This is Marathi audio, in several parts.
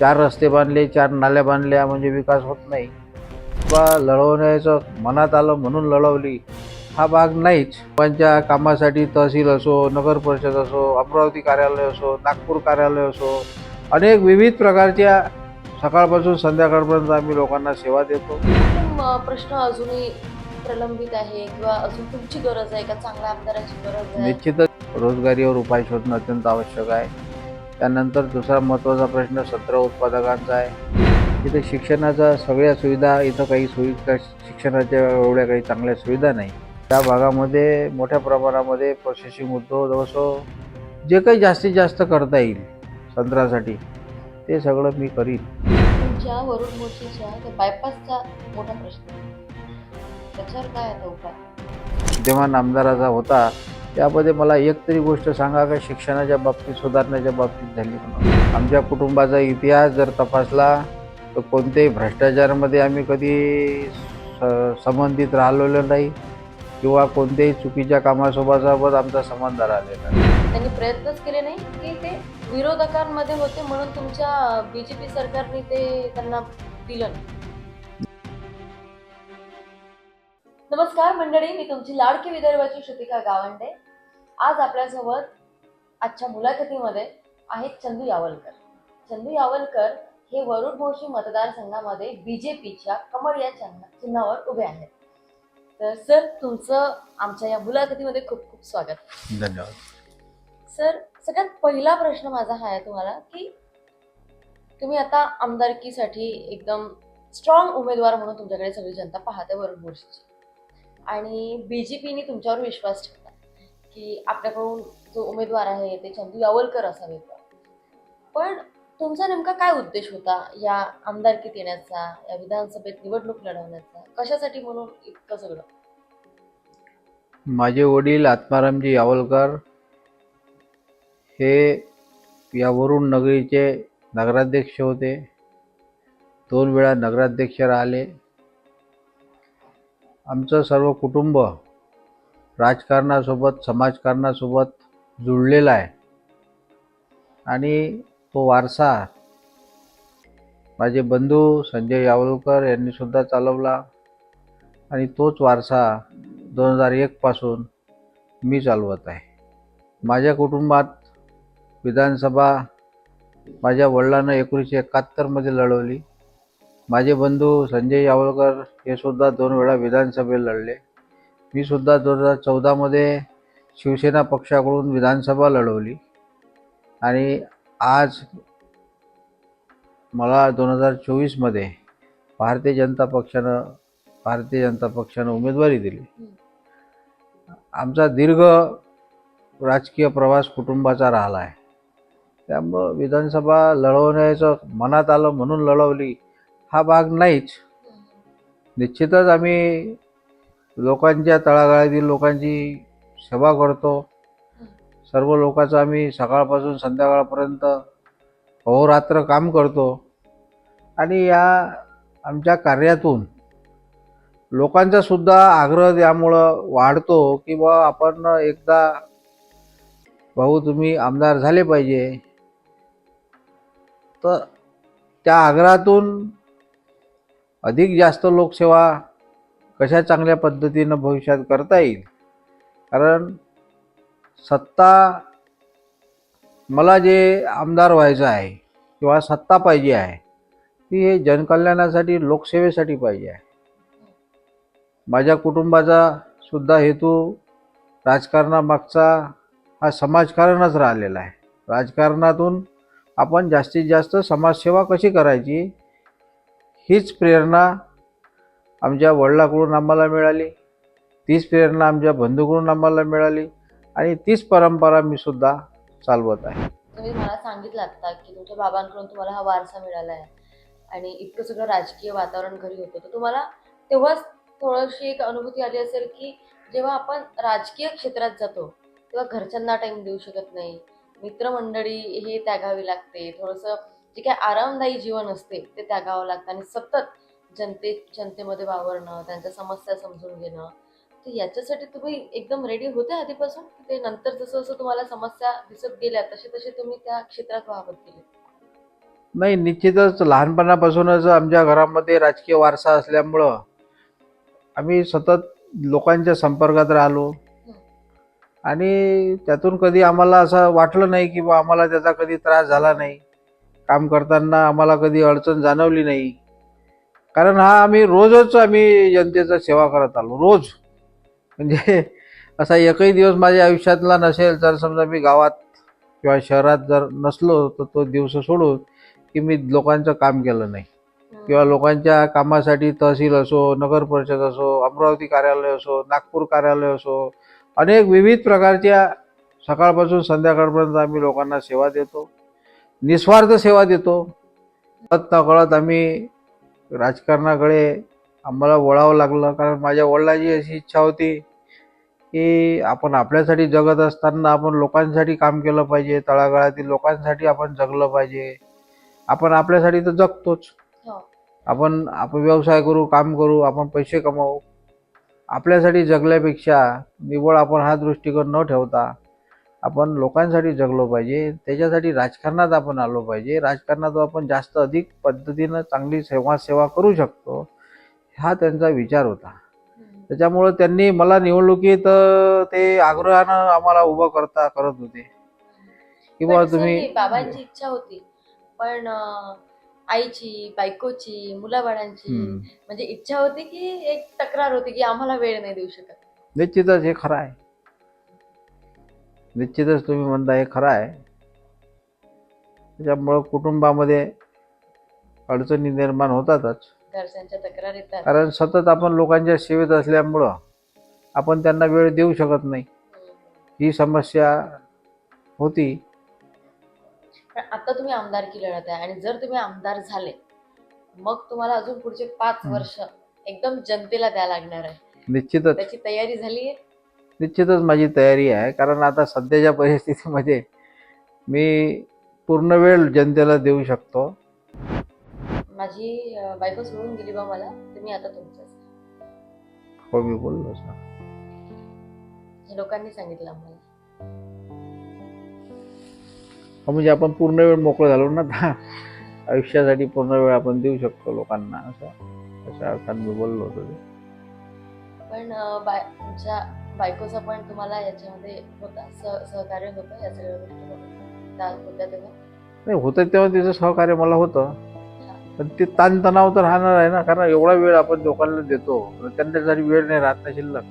चार रस्ते बांधले चार नाल्या बांधल्या म्हणजे विकास होत नाही. बा लढवण्याचं मनात आलं म्हणून लढवली. हा भाग नाहीच. लोकांच्या कामासाठी तहसील असो नगर परिषद असो अमरावती कार्यालय असो नागपूर कार्यालय असो अनेक विविध प्रकारच्या सकाळपासून संध्याकाळपर्यंत आम्ही लोकांना सेवा देतो. प्रश्न अजूनही प्रलंबित आहे किंवा अजून तुमची गरज आहे का? चांगल्या आमदाराची गरज आहे? निश्चितच. रोजगारीवर उपाय शोधणं अत्यंत आवश्यक आहे. त्यानंतर दुसरा महत्त्वाचा प्रश्न सत्र उत्पादकांचा आहे. इथं शिक्षणाच्या सगळ्या सुविधा इथं काही सुविधा शिक्षणाच्या एवढ्या काही चांगल्या सुविधा नाही. त्या भागामध्ये मोठ्या प्रमाणामध्ये प्रोसेसिंग उद्योग असो जे काही जास्तीत जास्त करता येईल संत्र्यासाठी ते सगळं मी करीन. तुमच्या त्या बायपासचा मोठा प्रश्न. त्याच्यावर काय आता उपाय? विद्यमान आमदाराचा होता त्यामध्ये मला एक तरी गोष्ट सांगा का शिक्षणाच्या बाबतीत सुधारण्याच्या बाबतीत झाली म्हणून आमच्या कुटुंबाचा इतिहास जर तपासला तर कोणत्याही भ्रष्टाचारामध्ये आम्ही कधी स- संबंधित राहिलेलो नाही किंवा कोणत्याही चुकीच्या कामासोबत आमचा संबंध राहिलेला नाही. त्यांनी प्रयत्नच केले नाही की ते विरोधकांमध्ये होते म्हणून तुमच्या बीजेपी सरकारने ते त्यांना दिलं नाही. नमस्कार मंडळी मी तुमची लाडकी विदर्भाची श्रुतिका गावंडे. आज आपल्यासोबत आजच्या मुलाखतीमध्ये आहेत चंदू यावलकर. चंदू यावलकर हे वरुड मोर्शी मतदारसंघामध्ये बीजेपीच्या कमळ या चिन्हा- चिन्हावर उभे आहेत. तर सर तुमचं आमच्या या मुलाखतीमध्ये खूप खूप स्वागत. धन्यवाद. सर सगळ्यात पहिला प्रश्न माझा हा आहे तुम्हाला की तुम्ही आता आमदारकीसाठी एकदम स्ट्रॉंग उमेदवार म्हणून तुमच्याकडे सगळी जनता पाहते वरुण बोर्शीची आणि बी जे पीने तुमच्यावर विश्वास ठेवला. की आपल्याकडून जो उमेदवार आहे ते चंदू यावलकर असावेत पण तुमचा नेमका काय उद्देश होता या आमदारकीत येण्याचा या विधानसभेत निवडणूक लढवण्याचा? कशासाठी म्हणून इतकं सगळं? माझे वडील आत्मारामजी यावलकर हे या वरुण नगरीचे नगराध्यक्ष होते. दोन वेळा नगराध्यक्ष राहिले. आमचं सर्व कुटुंब राजकारणासोबत समाजकारणासोबत जुळलेला आहे. आणि तो वारसा माझे बंधू संजय यावलकर यांनीसुद्धा चालवला. आणि तोच वारसा दोन हजार एकपासून मी चालवत आहे. माझ्या कुटुंबात विधानसभा माझ्या वडिलांना एकोणीसशे एकाहत्तरमध्ये लढवली. माझे बंधू संजय यावलकर हे सुद्धा दोन वेळा विधानसभेत लढले. मी सुद्धा दोन हजार चौदामध्ये शिवसेना पक्षाकडून विधानसभा लढवली. आणि आज मला दोन हजार चोवीसमध्ये भारतीय जनता पक्षानं भारतीय जनता पक्षानं उमेदवारी दिली. आमचा दीर्घ राजकीय प्रवास कुटुंबाचा राहिला आहे. त्यामुळं विधानसभा लढवण्याचं मनात आलं म्हणून लढवली. हा भाग नाहीच. निश्चितच आम्ही लोकांच्या तळागाळातील लोकांची सेवा करतो. सर्व लोकांचं आम्ही सकाळपासून संध्याकाळपर्यंत अहोरात्र काम करतो. आणि या आमच्या कार्यातून लोकांचा सुद्धा आग्रह त्यामुळं वाढतो की बा आपण एकदा भाऊ तुम्ही आमदार झाले पाहिजे. तर त्या आग्रहातून अधिक जास्त लोकसेवा कशा चांगल्या पद्धतीनं भविष्यात करता येईल? कारण सत्ता मला जे आमदार व्हायचं आहे किंवा सत्ता पाहिजे आहे ती हे जनकल्याणासाठी लोकसेवेसाठी पाहिजे आहे. माझ्या कुटुंबाचा सुद्धा हेतू राजकारणामागचा हा समाजकारणच राहिलेला आहे. राजकारणातून आपण जास्तीत जास्त समाजसेवा कशी करायची हीच प्रेरणा आमच्या वडिलाकडून आम्हाला मिळाली. तीच प्रेरणा आमच्या बंधूकडून आम्हाला मिळाली आणि तीच परंपरा मी सुद्धा चालवत आहे. तुम्ही मला सांगितलं आता की तुमच्या बाबांकडून तुम्हाला हा वारसा मिळाला आहे आणि इतकं सगळं राजकीय वातावरण घरी होतं. तर तुम्हाला तेव्हाच थोडीशी एक अनुभूती आली असेल की जेव्हा आपण राजकीय क्षेत्रात जातो तेव्हा घरच्यांना टाईम देऊ शकत नाही. मित्रमंडळी हे त्यागावी लागते. थोडंसं जे काही आरामदायी जीवन असते ते त्यागावं लागतं. आणि सतत जनते जनतेमध्ये वावरणं त्यांच्या समस्या समजून घेणं तर याच्यासाठी तुम्ही एकदम रेडी होते आधीपासून? ते नंतर जसं जसं तुम्हाला समस्या दिसत गेल्या तसे तसे तुम्ही त्या क्षेत्रात वाहत गेले. नाही निश्चितच लहानपणापासूनच आमच्या घरामध्ये राजकीय वारसा असल्यामुळं आम्ही सतत लोकांच्या संपर्कात राहिलो. आणि त्यातून कधी आम्हाला असं वाटलं नाही की बा आम्हाला त्याचा कधी त्रास झाला नाही. काम करताना आम्हाला कधी अडचण जाणवली नाही. कारण हा आम्ही रोजच आम्ही जनतेचा सेवा करत आलो रोज. म्हणजे असा एकही दिवस माझ्या आयुष्यातला नसेल तर समजा मी गावात किंवा शहरात जर नसलो तर तो दिवस सोडून की मी लोकांचं काम केलं नाही. किंवा लोकांच्या कामासाठी तहसील असो नगर परिषद असो अमरावती कार्यालय असो नागपूर कार्यालय असो अनेक विविध प्रकारच्या सकाळपासून संध्याकाळपर्यंत आम्ही लोकांना सेवा देतो. निस्वार्थ सेवा देतो. कळत आम्ही राजकारणाकडे आम्हाला वळावं लागलं. कारण माझ्या वडिलांची अशी इच्छा होती की आपण आपल्यासाठी जगत असताना आपण लोकांसाठी काम केलं पाहिजे. तळागाळातील लोकांसाठी आपण जगलं पाहिजे. आपण आपल्यासाठी तर जगतोच. हो. आपण आपण व्यवसाय करू काम करू आपण पैसे कमावू. आपल्यासाठी जगल्यापेक्षा निव्वळ आपण हा दृष्टिकोन न ठेवता आपण लोकांसाठी जगलो पाहिजे त्याच्यासाठी राजकारणात आपण आलो पाहिजे. राजकारणात आपण जास्त अधिक पद्धतीनं चांगली सेवा सेवा करू शकतो हा त्यांचा विचार होता. त्याच्यामुळं त्यांनी मला निवडणुकीत ते आग्रहानं आम्हाला उभं करता करत होते. की पण बुवा सर, तुम्ही बाबांची इच्छा होती. पण आईची बायकोची मुलाबाळांची. म्हणजे इच्छा होती की एक तक्रार होती की आम्हाला वेळ नाही देऊ शकत. निश्चितच हे खरं आहे. निश्चितच तुम्ही म्हणता हे खरं आहे. त्याच्यामुळं कुटुंबामध्ये अडचणी निर्माण होतातच. घरच्यांच्या तक्रार येतात. कारण सतत आपण लोकांच्या सेवेत असल्यामुळं आपण त्यांना वेळ देऊ शकत नाही. ही समस्या होती. पण आता तुम्ही आमदारकी लढत आहे आणि जर तुम्ही आमदार झाले मग तुम्हाला अजून पुढचे पाच. वर्ष एकदम जनतेला द्यायला लागणार आहे. निश्चितच. त्याची तयारी झाली आहे निश्चितच माझी तयारी आहे. कारण आता सध्याच्या परिस्थितीमध्ये मी पूर्ण वेळ जनतेला देऊ शकतो. माझी बायको सोडून गेली बा मला तुम्ही आता तुमचंच हो मी बोललो सर. हे लोकांनी सांगितलं आम्हाला. हो म्हणजे आपण पूर्ण वेळ मोकळं झालो ना आता आयुष्यासाठी पूर्ण वेळ आपण देऊ शकतो लोकांना असं अशा अर्थाने मी बोललो होतो. पण तुमच्या बायकोचा पण तुम्हाला याच्यामध्ये होता सह सहकार्य होतं या सगळ्या गोष्टी त्या होत्या तेव्हा? नाही होतं तेव्हा तिचं सहकार्य मला होतं. पण ते ताणतणाव तर राहणार आहे ना कारण एवढा वेळ आपण लोकांना देतो तर त्यांच्यासाठी वेळ नाही राहत ना शिल्लक.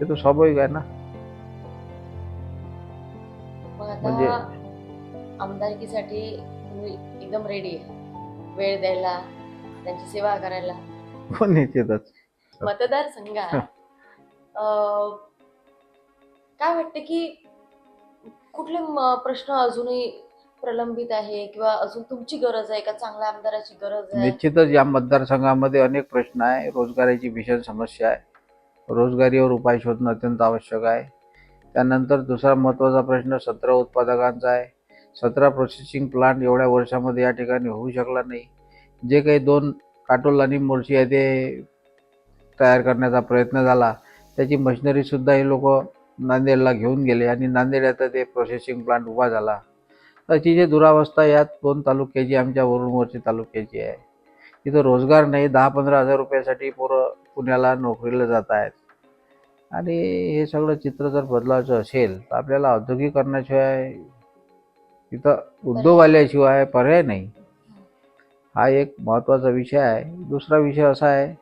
हे तर स्वाभाविक आहे ना. म्हणजे- आमदारकीसाठी तुम्ही एकदम रेडी आहे. वेळ द्यायला त्यांची सेवा करायला. हो निश्चितच मतदारसंघात. काय वाटतं की कुठले प्रश्न अजूनही प्रलंबित आहे किंवा अजून तुमची गरज आहे का? चांगल्या आमदाराची गरज आहे? निश्चितच या मतदारसंघामध्ये अनेक प्रश्न आहे. रोजगाराची भीषण समस्या आहे. रोजगारीवर उपाय शोधणं अत्यंत आवश्यक आहे. त्यानंतर दुसरा महत्त्वाचा प्रश्न सतरा उत्पादकांचा आहे. सतरा प्रोसेसिंग प्लांट एवढ्या वर्षामध्ये या ठिकाणी होऊ शकला नाही. जे काही दोन काटोल आणि मोर्शी आहे ते तयार करण्याचा प्रयत्न झाला. त्याची मशिनरीसुद्धा हे लोक नांदेडला घेऊन गेले आणि नांदेड आता ते प्रोसेसिंग प्लांट उभा झाला. त्याची जी दुरावस्था यात दोन तालुक्याची आमच्या वरुणवरची तालुक्याची आहे तिथं रोजगार नाही दहा पंधरा हजार रुपयासाठी पोरं पुण्याला नोकरीला जात आहेत. आणि हे सगळं चित्र जर बदलायचं असेल तर आपल्याला औद्योगिकरणाशिवाय तिथं उद्योग आल्याशिवाय पर्याय नाही. हा एक महत्त्वाचा विषय आहे. दुसरा विषय असा आहे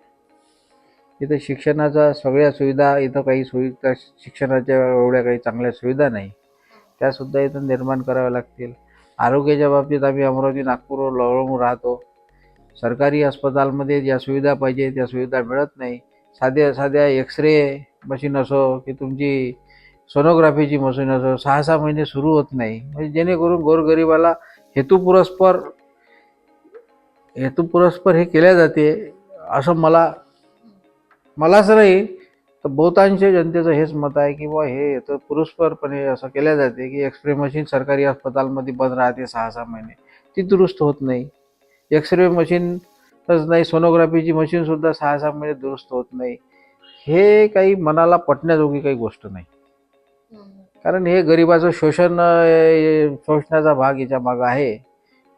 इथं शिक्षणाचा सगळ्या सुविधा इथं काही सुविधा शिक्षणाच्या एवढ्या काही चांगल्या सुविधा नाही. त्यासुद्धा इथं निर्माण कराव्या लागतील. आरोग्याच्या बाबतीत आम्ही अमरावती नागपूर लवळून राहतो. सरकारी अस्पतालमध्ये ज्या सुविधा पाहिजे त्या सुविधा मिळत नाही. साध्या साध्या एक्सरे मशीन असो की तुमची सोनोग्राफीची मशीन असो सहा सहा महिने सुरू होत नाही. म्हणजे जेणेकरून गोरगरिबाला हेतुपुरस्पर हेतुपुरस्पर हे केल्या जाते असं मला मला असं नाही तर बहुतांश जनतेचं हेच मत आहे की बुवा हे तर पुरस्परपणे असं केल्या जाते की एक्सरे मशीन सरकारी अस्पतालमध्ये बंद राहते सहा सहा महिने. ती दुरुस्त होत नाही. एक्सरे मशीनच नाही सोनोग्राफीची मशीनसुद्धा सहा सहा महिने दुरुस्त होत नाही. हे काही मनाला पटण्याजोगी काही गोष्ट नाही. कारण हे गरिबाचं शोषण शोषण्याचा शोषणाचा भाग याच्या मागं आहे.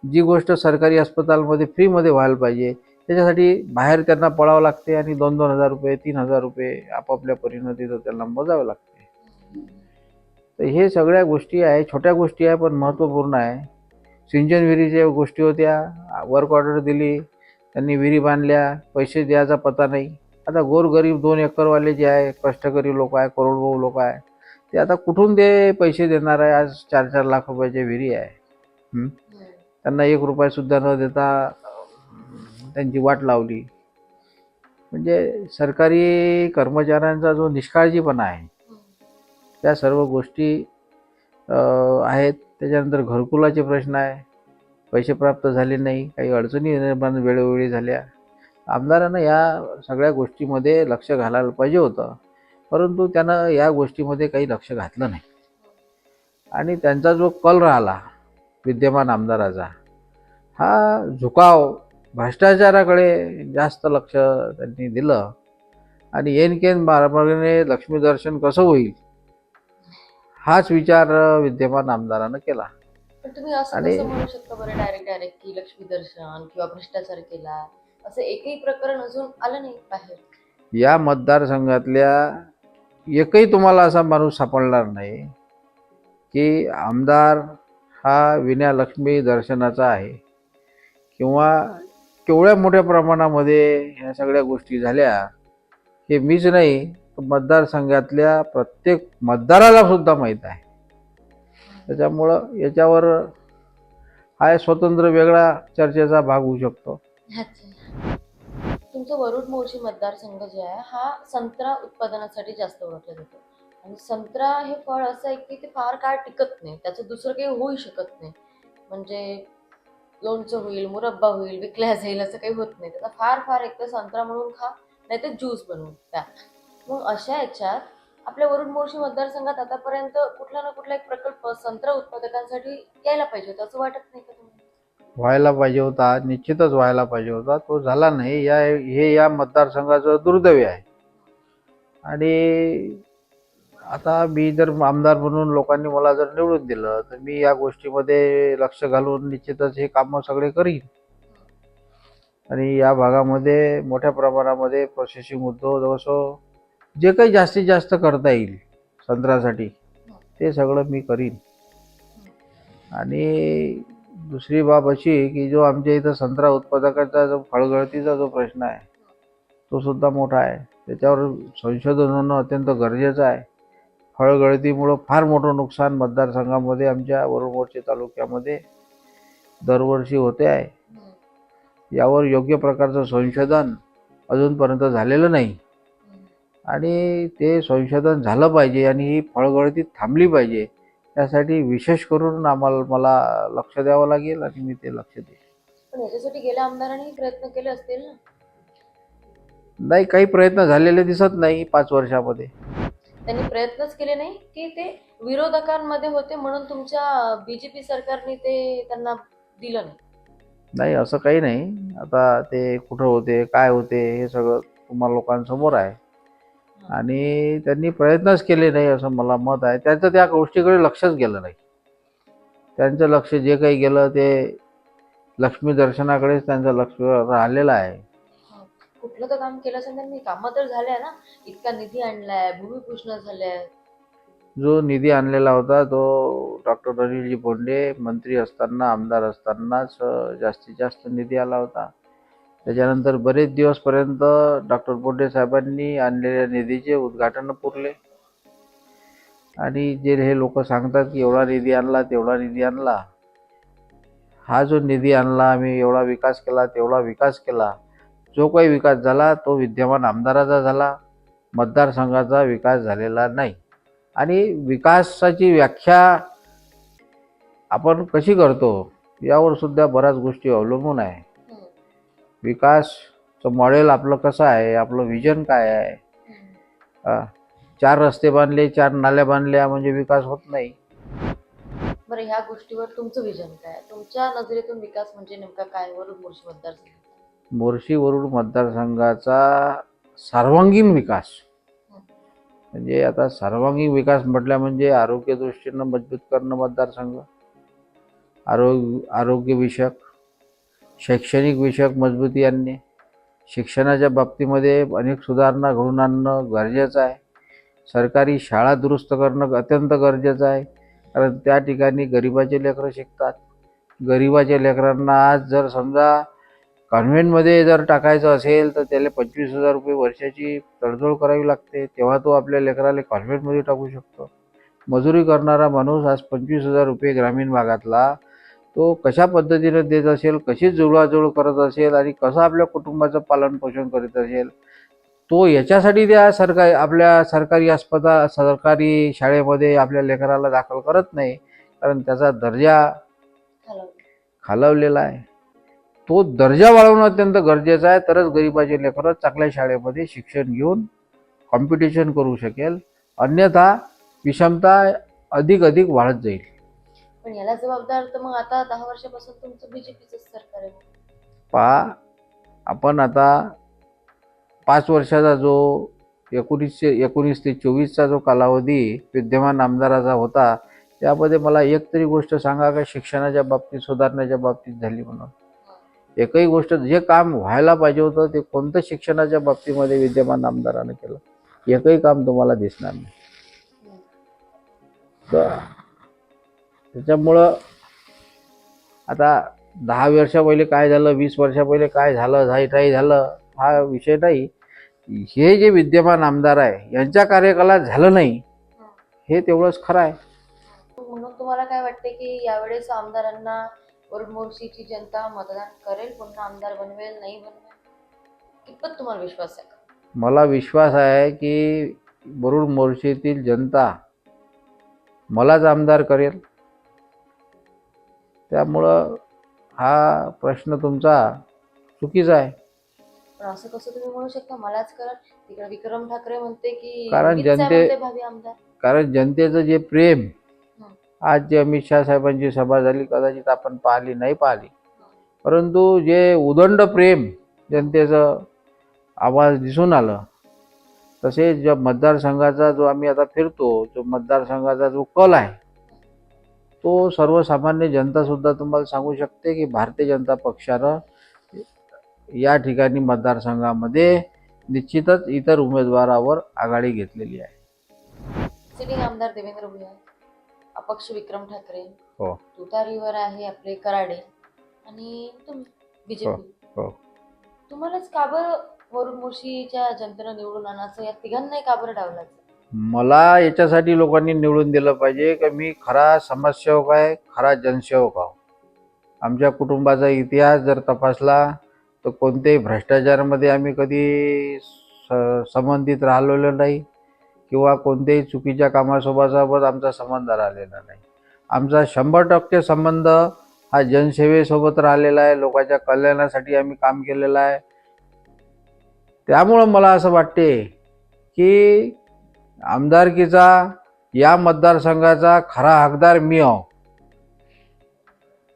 जी गोष्ट सरकारी अस्पतालमध्ये फ्रीमध्ये व्हायला पाहिजे त्याच्यासाठी बाहेर त्यांना पळावं लागते आणि दोन दोन हजार रुपये तीन हजार रुपये आपापल्या परीनं तिथं त्यांना मोजावे लागते. तर हे सगळ्या गोष्टी आहे छोट्या गोष्टी आहे पण महत्त्वपूर्ण आहे. सिंचन विहिरीच्या गोष्टी होत्या वर्क ऑर्डर दिली त्यांनी विहिरी बांधल्या पैसे द्यायचा पत्ता नाही. आता गोरगरीब दोन एकरवाले जे आहे कष्टकरी लोक आहे करोडभाऊ लोक आहे ते आता कुठून ते पैसे देणार आहे? आज चार चार लाख रुपयाच्या विहिरी आहे. त्यांना एक रुपयासुद्धा न देता त्यांची वाट लावली. म्हणजे सरकारी कर्मचाऱ्यांचा जो निष्काळजीपणा आहे त्या सर्व गोष्टी आहेत. त्याच्यानंतर घरकुलाचे प्रश्न आहे. पैसे प्राप्त झाले नाही. काही अडचणी निर्माण वेळोवेळी झाल्या. आमदारानं या सगळ्या गोष्टीमध्ये लक्ष घालायला पाहिजे होतं. परंतु त्यानं या गोष्टीमध्ये काही लक्ष घातलं नाही. आणि त्यांचा जो कल राहिला विद्यमान आमदाराचा हा झुकाव भ्रष्टाचाराकडे जास्त लक्ष त्यांनी दिलं. आणि येन केन मार्गाने लक्ष्मीदर्शन कसं होईल? हाच विचार विद्यमान आमदारानं केला. पण तुम्ही असं आणि- कसं म्हणू शकता बरं डायरेक्ट डायरेक्ट की लक्ष्मी दर्शन किंवा भ्रष्टाचार केला? असं एकही प्रकरण अजून आलं नाही बाहेर. या मतदारसंघातल्या एकही तुम्हाला असा माणूस सापडणार नाही की आमदार हा विना लक्ष्मी दर्शनाचा आहे किंवा केवढ्या मोठ्या प्रमाणामध्ये ह्या सगळ्या गोष्टी झाल्या हे मीच नाही तर मतदारसंघातल्या प्रत्येक मतदाराला सुद्धा माहीत आहे. त्याच्यामुळं याच्यावर हा स्वतंत्र वेगळा चर्चेचा भाग होऊ शकतो. तुमचा तुमचं वरुड मोर्शी मतदारसंघ जे आहे हा संत्रा उत्पादनासाठी जास्त ओळखला जातो. आणि संत्रा हे फळ असं आहे की ते फार काळ टिकत नाही त्याचं दुसरं काही होऊ शकत नाही. म्हणजे लोणचं होईल मुरब्बा होईल विकल्या जाईल असं काही होत नाही. त्याचा फार फार एक तर संत्रा म्हणून खा नाही तर ज्यूस बनवून प्या. मग अशा याच्यात आपल्या वरुण मोर्शी मतदारसंघात आतापर्यंत कुठला ना कुठला एक प्रकल्प संत्रा उत्पादकांसाठी यायला पाहिजे होता असं वाटत नाही का तुम्हाला? व्हायला पाहिजे होता निश्चितच व्हायला पाहिजे होता. तो झाला नाही. या हे या मतदारसंघाचं दुर्दैव आहे. आणि आता मी जर आमदार म्हणून लोकांनी मला जर निवडून दिलं तर मी या गोष्टीमध्ये लक्ष घालून निश्चितच हे कामं सगळे करीन. आणि या भागामध्ये मोठ्या प्रमाणामध्ये प्रोसेसिंग उद्योग जवळजवळ जे काही जास्तीत जास्त करता येईल संत्र्यासाठी ते सगळं मी करीन. आणि दुसरी बाब अशी की जो आमच्या इथं संत्रा उत्पादकाचा जो फळगळतीचा जो प्रश्न आहे तो सुद्धा मोठा आहे. त्याच्यावर संशोधन होणं अत्यंत गरजेचं आहे. फळगळतीमुळं फार मोठं नुकसान मतदारसंघामध्ये आमच्या वरुडमोर्चे तालुक्यामध्ये दरवर्षी होते आहे. यावर योग्य प्रकारचं संशोधन अजूनपर्यंत झालेलं नाही. आणि ते संशोधन झालं पाहिजे आणि ही फळगळती थांबली पाहिजे त्यासाठी विशेष करून आम्हाला मला लक्ष द्यावं लागेल आणि मी ते लक्ष देईन. पण याच्यासाठी गेल्या आमदारांनी प्रयत्न केले असतील ना? नाही काही प्रयत्न झालेले दिसत नाही पाच वर्षामध्ये. त्यांनी प्रयत्नच केले नाही की ते विरोधकांमध्ये होते म्हणून तुमच्या बीजेपी सरकारने ते त्यांना दिलं नाही. नाही असं काही नाही. आता ते कुठं होते काय होते हे सगळं तुम्हाला लोकांसमोर आहे. आणि त्यांनी प्रयत्नच केले नाही असं मला मत आहे. त्यांचं त्या गोष्टीकडे लक्षच गेलं नाही. त्यांचं लक्ष जे काही गेलं ते लक्ष्मी दर्शनाकडेच त्यांचं लक्ष राहिलेलं आहे. कुठलं तर काम केलं असेल त्यांनी कामं तर झाले ना. इतका निधी आणलाय भूमिपूजन झालंय. जो निधी आणलेला होता तो डॉक्टर अनिलजी बोंडे मंत्री असताना आमदार असतानाच जास्तीत जास्त निधी आला होता. त्याच्यानंतर बरेच दिवसपर्यंत डॉक्टर बोंडे साहेबांनी आणलेल्या निधीचे उद्घाटन पुरले. आणि जे हे लोक सांगतात की एवढा निधी आणला तेवढा निधी आणला. हा जो निधी आणला आम्ही एवढा विकास केला तेवढा विकास केला. जो काही विकास झाला तो विद्यमान आमदाराचा झाला. मतदारसंघाचा विकास झालेला नाही. आणि विकासाची व्याख्या आपण कशी करतो यावर सुद्धा बऱ्याच गोष्टी अवलंबून आहे. विकासचं मॉडेल आपलं कसं आहे आपलं विजन काय आहे? चार रस्ते बांधले चार नाल्या बांधल्या म्हणजे विकास होत नाही. बरं ह्या गोष्टीवर तुमचं विजन काय तुमच्या नजरेतून विकास म्हणजे नेमका काय? वरून मतदारसंघ मोर्शी वरुड मतदारसंघाचा सर्वांगीण विकास. म्हणजे आता सर्वांगीण विकास म्हटल्या म्हणजे आरोग्य दृष्टीनं मजबूत करणं मतदारसंघ आरोग्य आरोग्यविषयक शैक्षणिक विषयक मजबूती आणणे शिक्षणाच्या बाबतीमध्ये अनेक सुधारणा घडून आणणं गरजेचं आहे. सरकारी शाळा दुरुस्त करणं अत्यंत गरजेचं आहे. कारण त्या ठिकाणी गरिबाचे लेकरं शिकतात. गरिबाच्या लेकरांना आज जर समजा कॉन्व्हेंटमध्ये जर टाकायचं असेल तर त्याला पंचवीस हजार रुपये वर्षाची तडजोड करावी लागते. तेव्हा तो आपल्या लेकराला कॉन्व्हेंटमध्ये टाकू शकतो. मजुरी करणारा माणूस आज पंचवीस हजार रुपये ग्रामीण भागातला तो कशा पद्धतीने देत असेल कशी जुळवाजुळव करत असेल आणि कसं आपल्या कुटुंबाचं पालनपोषण करीत असेल तो याच्यासाठी त्या सरकारी आपल्या सरकारी अस्पताल सरकारी शाळेमध्ये आपल्या लेकराला दाखल करत नाही. कारण त्याचा दर्जा खालावलेला आहे. तो दर्जा वाढवणं अत्यंत गरजेचं आहे. तरच गरिबाचे लेकरं चांगल्या शाळेमध्ये शिक्षण घेऊन कॉम्पिटिशन करू शकेल. अन्यथा विषमता अधिक अधिक वाढत जाईल. पण याला जबाबदार तर मग आता दहा वर्षापासून तुमचं बीजेपीचं सरकार आहे पहा आपण आता पाच वर्षाचा जो एकोणीसशे एकोणीस ते चोवीसचा जो कालावधी विद्यमान आमदाराचा होता त्यामध्ये मला एक तरी गोष्ट सांगा का शिक्षणाच्या बाबतीत सुधारण्याच्या बाबतीत झाली म्हणून? एकही गोष्ट जे काम व्हायला पाहिजे होतं ते कोणतं शिक्षणाच्या बाबतीमध्ये विद्यमान आमदारानं केलं? एकही काम तुम्हाला दिसणार नाही. तर त्याच्यामुळं आता दहा वर्षा पहिले काय झालं वीस वर्षा पहिले काय झालं झाई काही झालं हा विषय नाही. हे जे विद्यमान आमदार आहे यांच्या कार्यकालात झालं नाही हे तेवढंच खरं आहे. म्हणून तुम्हाला काय वाटते की यावेळेस आमदारांना मोर्शीची जनता मतदान करेल पुन्हा आमदार बनवेल नाही बनवेल? कितपत तुम्हाला विश्वास आहे मला विश्वास आहे की बरुड मोर्शीतील जनता मलाच आमदार करेल. त्यामुळं हा प्रश्न तुमचा चुकीचा आहे. पण असं कसं तुम्ही म्हणू शकता मलाच करा. तिकडे विक्रम ठाकरे म्हणते की कारण आहे जनते- म्हणते भावी आमदार. कारण जनतेचं जे प्रेम. आज जे अमित शहा साहेबांची सभा झाली कदाचित आपण पाहिली नाही पाहिली. परंतु जे उदंड प्रेम जनतेचं आवाज दिसून आलं तसेच ज्या मतदारसंघाचा जो आम्ही आता फिरतो जो मतदारसंघाचा जो कल आहे तो सर्वसामान्य जनतासुद्धा तुम्हाला सांगू शकते की भारतीय जनता पक्षानं या ठिकाणी मतदारसंघामध्ये निश्चितच इतर उमेदवारावर आघाडी घेतलेली आहे. सिटिंग आमदार देवेंद्र भुयार. अपक्ष विक्रम ठाकरे हो. तुतारीवर आहे आपले कराडे आणि तुम्ही बीजेपी. हो. तुम्हालाच का बरं वरुण मोर्शीच्या जनतेनं निवडून आणायचं? या तिघांनाही का बरं डावलायचं? मला याच्यासाठी लोकांनी निवडून दिलं पाहिजे की मी खरा समाजसेवक आहे खरा जनसेवक आहो. आमच्या कुटुंबाचा इतिहास जर तपासला तर कोणत्याही भ्रष्टाचारामध्ये आम्ही कधी स संबंधित राहिलेलो नाही. किंवा कोणत्याही चुकीच्या कामासोबत आमचा संबंध राहिलेला नाही. आमचा शंभर टक्के संबंध हा जनसेवेसोबत राहिलेला आहे. लोकांच्या कल्याणासाठी आम्ही काम केलेलं आहे. त्यामुळं मला असं वाटते की आमदारकीचा या मतदारसंघाचा खरा हकदार मी आहो.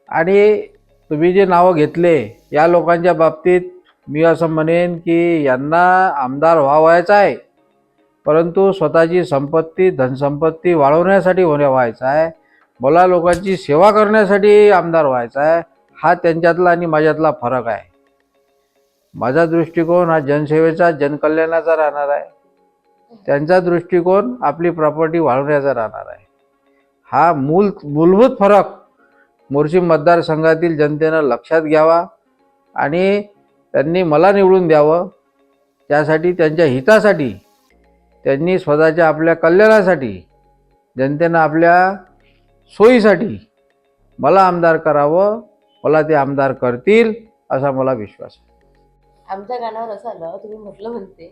आणि तुम्ही जे नावं घेतले या लोकांच्या बाबतीत मी असं म्हणेन की यांना आमदार व्हावायचा आहे. परंतु स्वतःची संपत्ती धनसंपत्ती वाढवण्यासाठी होण्या व्हायचा आहे. मला लोकांची सेवा करण्यासाठी आमदार व्हायचा आहे. हा त्यांच्यातला आणि माझ्यातला फरक आहे. माझा दृष्टिकोन हा जनसेवेचा जनकल्याणाचा राहणार आहे. त्यांचा दृष्टिकोन आपली प्रॉपर्टी वाढवण्याचा राहणार आहे. हा मूल मूलभूत फरक मुर्शी मतदारसंघातील जनतेनं लक्षात घ्यावा आणि त्यांनी मला निवडून द्यावं. त्यासाठी त्यांच्या हितासाठी त्यांनी स्वतःच्या आपल्या कल्याणासाठी जनतेनं आपल्या सोयीसाठी मला आमदार करावं मला ते आमदार करतील असा मला विश्वास आहे आमच्या गाण्यावर असं आलं तुम्ही म्हटलं म्हणते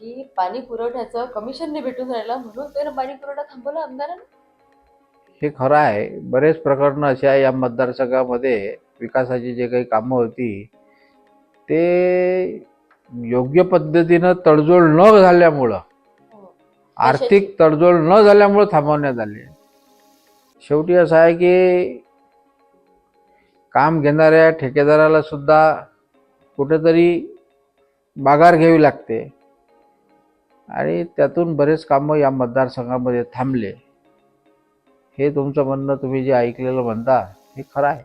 की पाणी पुरवठ्याचं कमिशनने भेटून राहिलं म्हणून त्यानं पाणी पुरवठा थांबवला आमदारानं हे खरं आहे बरेच प्रकरणं असे आहे या मतदारसंघामध्ये विकासाची जे काही कामं होती ते योग्य पद्धतीनं तडजोड न झाल्यामुळं. आर्थिक तडजोड न झाल्यामुळं थांबवण्यात आली. शेवटी असं आहे की काम घेणाऱ्या ठेकेदाराला सुद्धा कुठेतरी माघार घ्यावी लागते. आणि त्यातून बरेच कामं या मतदारसंघामध्ये थांबले. हे तुमचं म्हणणं तुम्ही जे ऐकलेलं म्हणता हे खरं आहे.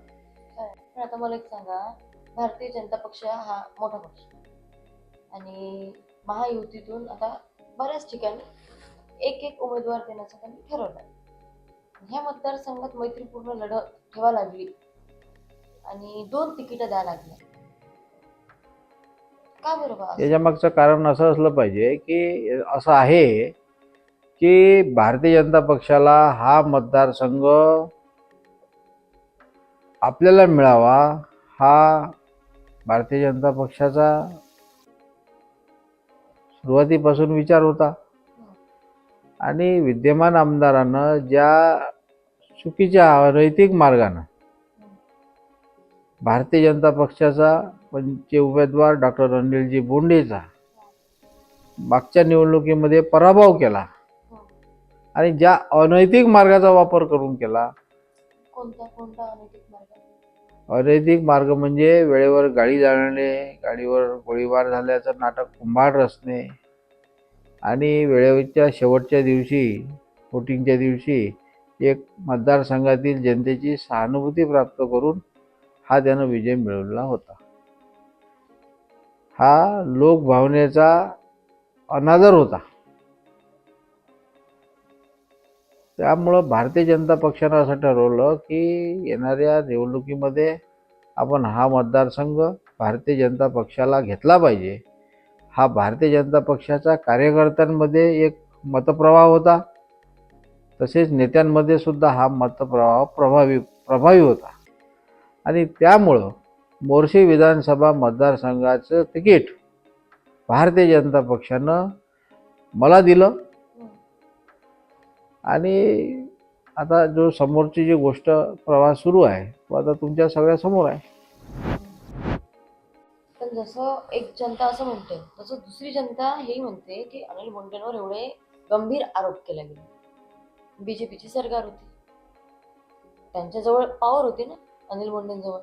आता मला एक सांगा भारतीय जनता पक्ष हा मोठा पक्ष. आणि महायुतीतून आता बऱ्याच ठिकाणी एक एक उमेदवार देण्याचं त्यांनी ठरवलं ह्या मतदारसंघात मैत्रीपूर्ण लढत ठेवा लागली. आणि दोन तिकीटं द्या लागल्या. का बरोबर याच्या मागचं कारण असं असलं पाहिजे की असं आहे की भारतीय जनता पक्षाला हा मतदारसंघ आपल्याला मिळावा हा भारतीय जनता पक्षाचा सुरुवातीपासून विचार होता. आणि विद्यमान आमदारानं ज्या चुकीच्या अनैतिक मार्गानं भारतीय जनता पक्षाचा पंचे उमेदवार डॉक्टर अनिलजी बोंडेचा मागच्या निवडणुकीमध्ये पराभव केला आणि ज्या अनैतिक मार्गाचा वापर करून केला अनैतिक मार्ग म्हणजे वेळेवर गाडी जाळणे गाडीवर गोळीबार झाल्याचं नाटक कुंभार रचणे आणि वेळेच्या शेवटच्या दिवशी वोटिंगच्या दिवशी एक मतदारसंघातील जनतेची सहानुभूती प्राप्त करून हा त्यानं विजय मिळवला होता. हा लोकभावनेचा अनादर होता. त्यामुळं भारतीय जनता पक्षानं असं ठरवलं की येणाऱ्या निवडणुकीमध्ये आपण हा मतदारसंघ भारतीय जनता पक्षाला घेतला पाहिजे. हा भारतीय जनता पक्षाचा कार्यकर्त्यांमध्ये एक मतप्रवाह होता. तसेच नेत्यांमध्ये सुद्धा हा मतप्रवाह प्रभावी प्रभावी होता. आणि त्यामुळं मोर्शी विधानसभा मतदारसंघाचं तिकीट भारतीय जनता पक्षानं मला दिलं. आणि आता जो समोरची जी गोष्ट प्रवास सुरू आहे तो आता तुमच्या सगळ्या समोर आहे. जसं एक जनता असं म्हणते तसं दुसरी जनता हेही म्हणते की अनिल बोंडेंवर एवढे गंभीर आरोप केले गेले. बीजेपीची सरकार होती. त्यांच्याजवळ पॉवर होती ना अनिल बोंडेंजवळ.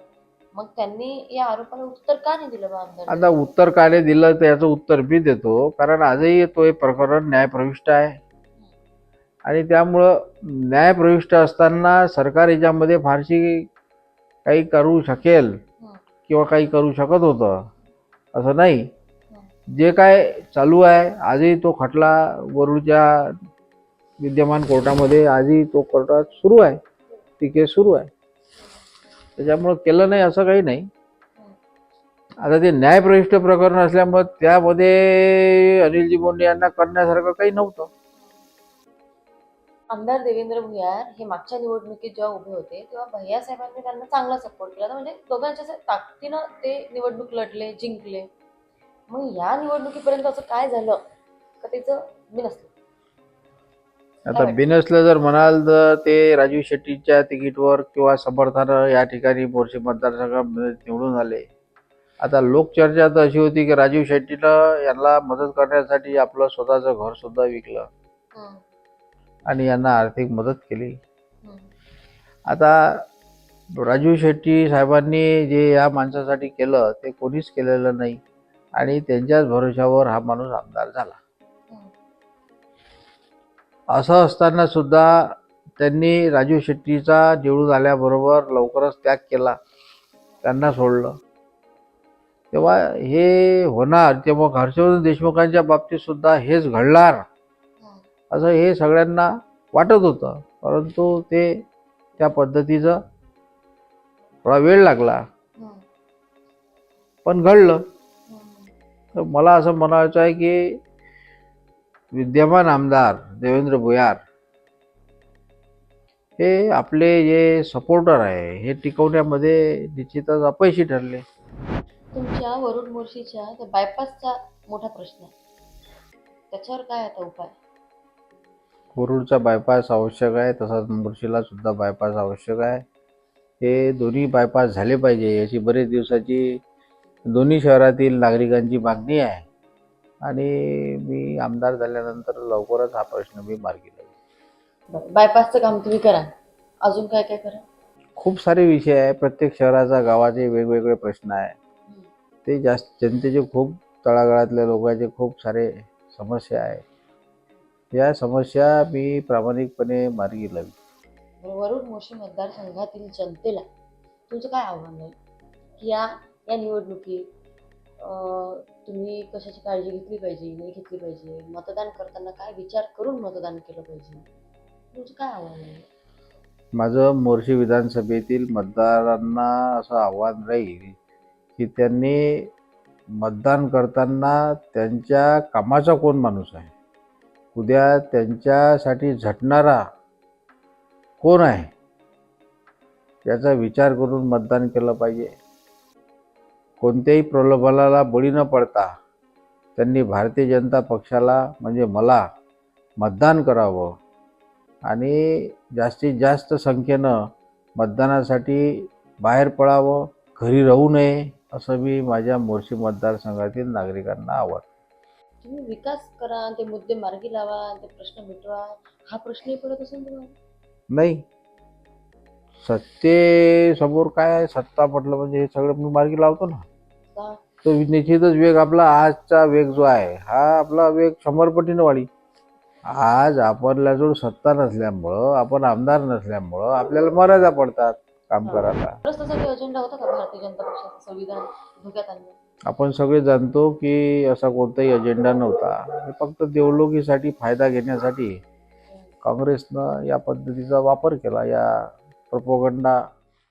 मग त्यांनी या आरोपाला उत्तर का नाही दिलं बा आता उत्तर काय दिलं तर याचं उत्तर मी देतो. कारण आजही तो हे प्रकरण न्यायप्रविष्ट आहे. आणि त्यामुळं न्यायप्रविष्ट असताना सरकार याच्यामध्ये फारशी काही करू शकेल किंवा काही करू शकत होतं. असं नाही. जे काय चालू आहे आजही तो खटला वरुडच्या विद्यमान कोर्टामध्ये आजही तो कोर्टात सुरू आहे. ती केस सुरू आहे. त्याच्यामुळं केलं नाही असं काही नाही. आता ते न्यायप्रविष्ट प्रकरण असल्यामुळं त्यामध्ये अनिलजी बोंडे यांना करण्यासारखं काही नव्हतं. आमदार देवेंद्र भुयार हे मागच्या निवडणुकीत जेव्हा उभे होते तेव्हा भैया साहेबांनी त्यांना चांगला सपोर्ट केला. म्हणजे दोघांच्या ताकदीनं ते निवडणूक लढले जिंकले. मग या निवडणुकीपर्यंत असं काय झालं? का त्याचं मी नसलं आता बिनसलं जर म्हणाल तर ते राजू शेट्टीच्या तिकीटवर किंवा समर्थानं या ठिकाणी मोर्शी मतदारसंघामध्ये निवडून आले. आता लोकचर्चा तर अशी होती की राजीव शेट्टीनं यांना मदत करण्यासाठी आपलं स्वतःचं घर सुद्धा विकलं. आणि यांना आर्थिक मदत केली. आता राजू शेट्टी साहेबांनी जे या माणसासाठी केलं ते कोणीच केलेलं नाही आणि त्यांच्याच भरोशावर हा माणूस आमदार झाला. असं असताना सुद्धा त्यांनी राजू शेट्टीचा निवडून आल्याबरोबर लवकरच त्याग केला त्यांना सोडलं. तेव्हा हे होणार तेव्हा हर्षवर्धन देशमुखांच्या बाबतीत सुद्धा हेच घडणार. असं हे सगळ्यांना वाटत होतं. परंतु ते त्या पद्धतीचं थोडा वेळ लागला. हम्म, पण घडलं. हम्म. तर मला असं म्हणायचं आहे की विद्यमान आमदार देवेंद्र भुयार हे आपले जे सपोर्टर आहे हे टिकवण्यामध्ये निश्चितच अपयशी ठरले. तुमच्या वरुड मोर्शीच्या बायपासचा मोठा प्रश्न आहे. त्याच्यावर काय आता उपाय? कोरूडचा बायपास आवश्यक आहे तसाच मुर्शीला सुद्धा बायपास आवश्यक आहे. हे दोन्ही बायपास झाले पाहिजे याची बरेच दिवसाची दोन्ही शहरातील नागरिकांची मागणी आहे. आणि मी आमदार झाल्यानंतर लवकरच हा प्रश्न मी मार्गी लावेल बायपासचं काम तुम्ही करा. अजून काय काय करा? खूप सारे विषय आहे. प्रत्येक शहराचा गावाचे वेगवेगळे प्रश्न आहे. ते जास्त जनतेचे खूप तळागाळातल्या लोकांचे खूप सारे समस्या आहे. या समस्या मी प्रामाणिकपणे मार्गी लावी वरुड मोशी मतदारसंघातील जनतेला तुमचं काय आव्हान आहे? की या या निवडणुकीत अं, तुम्ही कशाची काळजी घेतली पाहिजे नाही घेतली पाहिजे? मतदान करताना काय विचार करून मतदान केलं पाहिजे? तुमचं काय आव्हान आहे? माझं मोर्शी विधानसभेतील मतदारांना असं आव्हान राहील की त्यांनी मतदान करताना त्यांच्या कामाचा कोण माणूस आहे? उद्या त्यांच्यासाठी झटणारा कोण आहे? याचा विचार करून मतदान केलं पाहिजे. कोणत्याही प्रलोभनाला बळी न पडता त्यांनी भारतीय जनता पक्षाला म्हणजे मला मतदान करावं आणि जास्तीत जास्त संख्येनं मतदानासाठी बाहेर पडावं घरी राहू नये असं मी माझ्या मोर्शी मतदारसंघातील नागरिकांना आवडतं. तुम्ही विकास करा ते मुद्दे मार्गी लावा ते प्रश्न मिटवा. हा प्रश्नही पडत असेल तुम्हाला? नाही. सत्तेसमोर काय आहे? सत्ता म्हटलं म्हणजे हे सगळं मी मार्गी लावतो ना. का? तो निश्चितच वेग आपला आजचा वेग जो आहे हा आपला वेग शंभर पटीनं वाढी. आज आपल्याजवळ सत्ता नसल्यामुळं आपण आमदार नसल्यामुळं आपल्याला मर्यादा पडतात काम. करायला. खरंच तसा काही अजेंडा होता का भारतीय जनता पक्षाचं संविधान धोक्यात आणलं आपण सगळे जाणतो की असा कोणताही अजेंडा नव्हता. हे फक्त देवलोकीसाठी फायदा घेण्यासाठी काँग्रेसनं या पद्धतीचा वापर केला या प्रपोगंडा